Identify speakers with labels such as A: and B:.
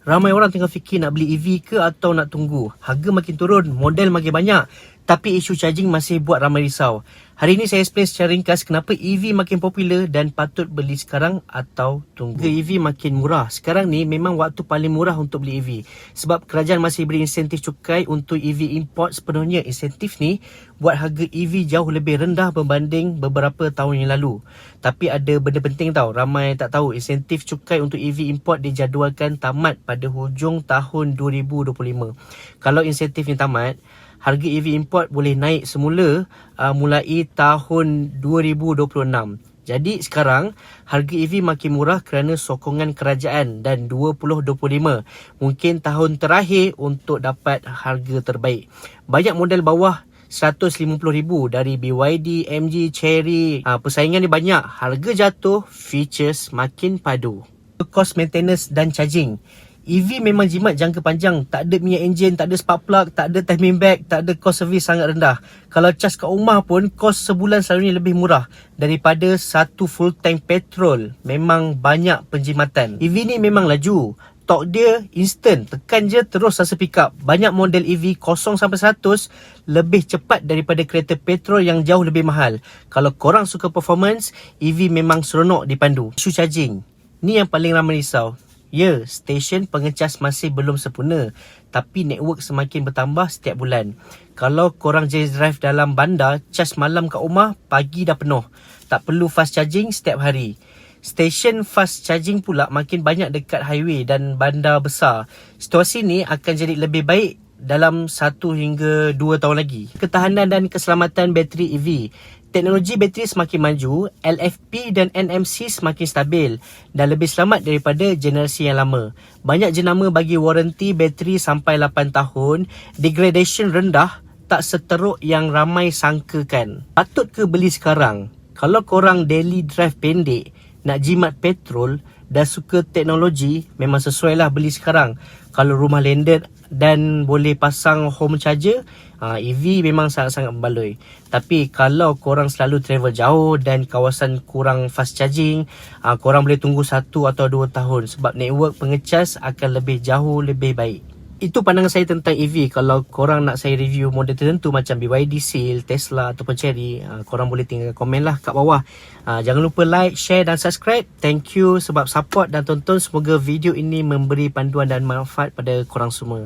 A: Ramai orang tengah fikir nak beli EV ke atau nak tunggu. Harga makin turun, model makin banyak. Tapi isu charging masih buat ramai risau. Hari ini saya explain secara ringkas kenapa EV makin popular dan patut beli sekarang atau tunggu. EV makin murah. Sekarang ni memang waktu paling murah untuk beli EV. Sebab kerajaan masih beri insentif cukai untuk EV import sepenuhnya. Insentif ni buat harga EV jauh lebih rendah berbanding beberapa tahun yang lalu. Tapi ada benda penting tau. Ramai tak tahu insentif cukai untuk EV import dijadualkan tamat pada hujung tahun 2025. Kalau insentif ni tamat, harga EV import boleh naik semula uh, mulai tahun 2026. Jadi sekarang harga EV makin murah kerana sokongan kerajaan dan 2025 mungkin tahun terakhir untuk dapat harga terbaik. Banyak model bawah 150,000 dari BYD, MG, Cherry. Ha, persaingan ni banyak. Harga jatuh, features makin padu. Cost maintenance dan charging. EV memang jimat jangka panjang. Tak ada minyak enjin, tak ada spark plug, tak ada timing bag, tak ada cost service sangat rendah. Kalau charge kat rumah pun, cost sebulan selalunya lebih murah daripada satu full tank petrol. Memang banyak penjimatan. EV ni memang laju. Tok dia instant. Tekan je terus rasa pick up. Banyak model EV 0 sampai 100 lebih cepat daripada kereta petrol yang jauh lebih mahal. Kalau korang suka performance, EV memang seronok dipandu. Isu charging. Ni yang paling ramai risau. Ya, stesen pengecas masih belum sempurna tapi network semakin bertambah setiap bulan. Kalau korang just drive dalam bandar, cas malam kat rumah, pagi dah penuh. Tak perlu fast charging setiap hari. Stesen fast charging pula makin banyak dekat highway dan bandar besar. Situasi ni akan jadi lebih baik dalam 1 hingga 2 tahun lagi. Ketahanan dan keselamatan bateri EV. Teknologi bateri semakin maju, LFP dan NMC semakin stabil dan lebih selamat daripada generasi yang lama. Banyak jenama bagi waranti bateri sampai 8 tahun, degradation rendah, tak seteruk yang ramai sangkakan. Patut ke beli sekarang? Kalau korang daily drive pendek, nak jimat petrol dan suka teknologi, memang sesuai lah beli sekarang. Kalau rumah landed dan boleh pasang home charger, uh, EV memang sangat-sangat membaloi. Tapi kalau korang selalu travel jauh dan kawasan kurang fast charging, uh, korang boleh tunggu satu atau dua tahun sebab network pengecas akan lebih jauh lebih baik. Itu pandangan saya tentang EV. Kalau korang nak saya review model tertentu macam BYD Seal, Tesla ataupun Cherry, uh, korang boleh tinggal komen lah kat bawah. Uh, jangan lupa like, share dan subscribe. Thank you sebab support dan tonton. Semoga video ini memberi panduan dan manfaat pada korang semua.